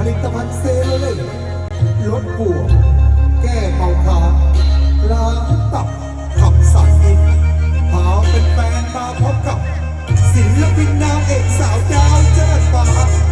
ผลิตภัณฑ์เซเลนลดปวดแก้เมาคาล้างตับขับสายอินหาเป็นแฟนมาพบกับศิลปินนางเอกสาวดาวเจิดฟ้าแล้า